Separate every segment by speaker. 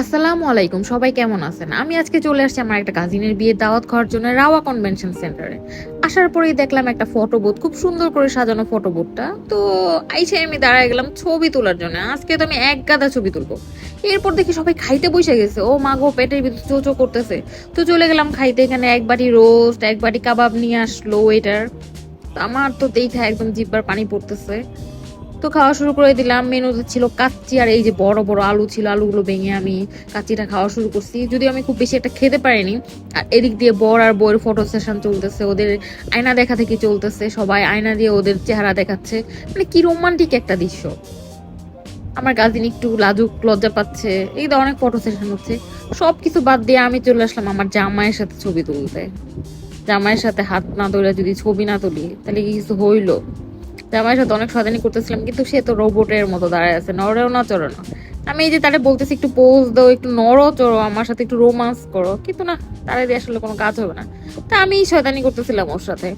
Speaker 1: আসসালামু আলাইকুম, সবাই কেমন আছেন? আমি আজকে চলে আসছি আমার একটা কাজিনের বিয়ে দাওয়াত খাওয়ার জন্য রাওয়া কনভেনশন সেন্টারে। আসার পরেই দেখলাম একটা ফটো বুথ খুব সুন্দর করে সাজানো ফটো বুথটা তো আইসে আমি দাঁড়ায় গেলাম ছবি তোলার জন্য। আজকে তো আমি এক গাদা ছবি তুলবো। এরপর দেখি সবাই খাইতে বসে গেছে। ও মা গো, পেটের ভিতর চো চো করতেছে। তো চলে গেলাম খাইতে, এখানে এক বাটি রোস্ট এক বাটি কাবাব নিয়ে আসলো ওয়েটার আমার তো দেখা একদম জিব্বার পানি পড়তেছে। তো খাওয়া শুরু করে দিলাম। মেনুতে ছিল কাচ্চি আর এই যে বড় বড় আলু ছিল, আলুগুলো ভেঙে আমি কাচ্চিটা খাওয়া শুরু করছি। যদিও আমি খুব বেশি একটা খেতে পারিনি। আর এদিক দিয়ে বর আর বইয়ের ফটো সেশন চলতেছে, ওদের আয়না দেখা থেকে চলতেছে। সবাই আয়না দিয়ে ওদের চেহারা দেখাচ্ছে। মানে কি রোমান্টিক একটা দৃশ্য। আমার গাজিন একটু লাজুক, লজ্জা পাচ্ছে। এই অনেক ফটো সেশন হচ্ছে। সব কিছু বাদ দিয়ে আমি চলে আসলাম আমার জামাইয়ের সাথে ছবি তুলতে। জামাইয়ের সাথে হাত না ধরে যদি ছবি না তুলি, তাহলে কি কিছু হইল? জামাইয়ের সাথে অনেক শয়তানি করতেছিলাম, কিন্তু সে তো রোবটের মতো দাঁড়ায় আছে, নড়েও না চড়ো না। আমি এই যে তারে বলতেছি, একটু পোজ দাও, একটু নড়ো, চড়ো, আমার সাথে একটু রোমান্স করো, কিন্তু না, তারা দিয়ে আসলে কোনো কাজ হবে না। তা আমি শয়তানি করতেছিলাম ওর সাথে।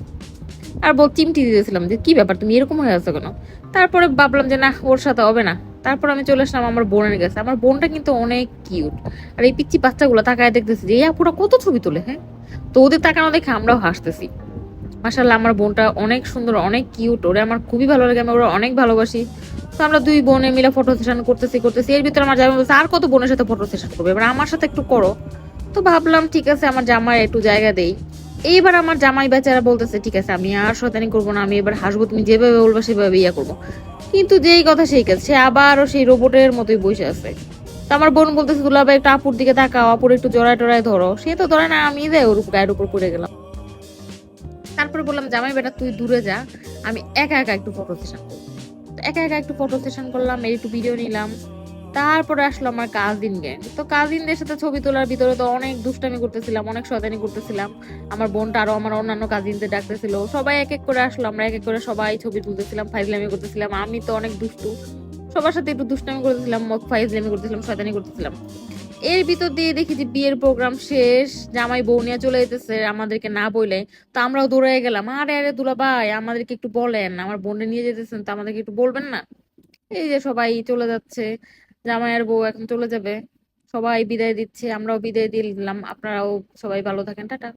Speaker 1: আর বল চিমটি দিতেছিলাম যে, কি ব্যাপার, তুমি এরকম হয়ে আছো কেন? তারপরে ভাবলাম যে, না, ওর সাথে হবে না। তারপর আমি চলে আসলাম আমার বোনের কাছে। আমার বোনটা কিন্তু অনেক কিউট আর এই পিচ্ছি বাচ্চাগুলো তাকায় দেখতেছি যে এই আপুরা কত ছবি তোলে হ্যাঁ? তো ওদের তাকানো দেখে আমরাও হাসতেছি। মাসাল্লাহ আমার বোনটা অনেক সুন্দর, অনেক কিউট ওরে আমার খুবই ভালো লাগে, আমি ওরা অনেক ভালোবাসি। তো আমরা দুই বোনে মিলে ফটো সেশন করতেছি করতেছি, এর ভিতরে আমার জামাই বলছে আর কত বোনের সাথে ফটো সেশন করবে? এবার আমার সাথে একটু করো। তো ভাবলাম, ঠিক আছে, আমার জামাই একটু জায়গা দেই। এইবার আমার জামাই বেচারা বলতেছে, ঠিক আছে, আমি আর শয়তানি করব না, আমি এবার হাসবো, তুমি যেভাবে বলব, সেভাবে ইয়া করব। কিন্তু যেই কথা সেই কাজ, সে আবারও সেই রোবটের মতোই বসে আছে। তো আমার বোন বলতেছে, দুলাভাই, একটু আপুর দিকে তাকাও, আপুর একটু জড়ায় টড়ায় ধরো। সে তো ধরে না আমি দেয় ওর গায়ের উপর পড়ে গেলাম। তারপরে বললাম, জামাই বেটা, তুই দূরে যা। আমি একা একা একটু ফটো সেশন একা একা একটু ফটো সেশন করলাম, একটু ভিডিও নিলাম। তারপরে আসলো আমার কাজিন গ্যাং তো কাজিনদের সাথে ছবি তোলার ভিতরে তো অনেক দুষ্টামি করতেছিলাম, অনেক শয়তানি করতেছিলাম। আমার বোনটা আরও আমার অন্যান্য কাজিনদের ডাকতেছিল। সবাই এক এক করে আসলো, আমরা এক এক করে সবাই ছবি তুলতেছিলাম, ফাইজলামি করতেছিলাম। আমি তো অনেক দুষ্টু। সবার সাথে একটু দুষ্টামি করতেছিলাম ফাইজলামি করতেছিলাম, শয়তানি করতেছিলাম। এর ভিতর দিয়ে দেখি যে বিয়ের প্রোগ্রাম শেষ, জামাই বউ নিয়ে চলে যেতেছে, আমাদেরকে না বলে তো আমরাও দৌড়ে গেলাম, আরে আরে দুলা ভাই আমাদেরকে একটু বলেন, আমার বোনে নিয়ে যেতেছেন, তো আমাদেরকে একটু বলবেন না? এই যে সবাই চলে যাচ্ছে, জামাই আর বউ এখন চলে যাবে, সবাই বিদায় দিচ্ছে, আমরাও বিদায় দিয়ে দিলাম আপনারাও সবাই ভালো থাকেন, টাটা।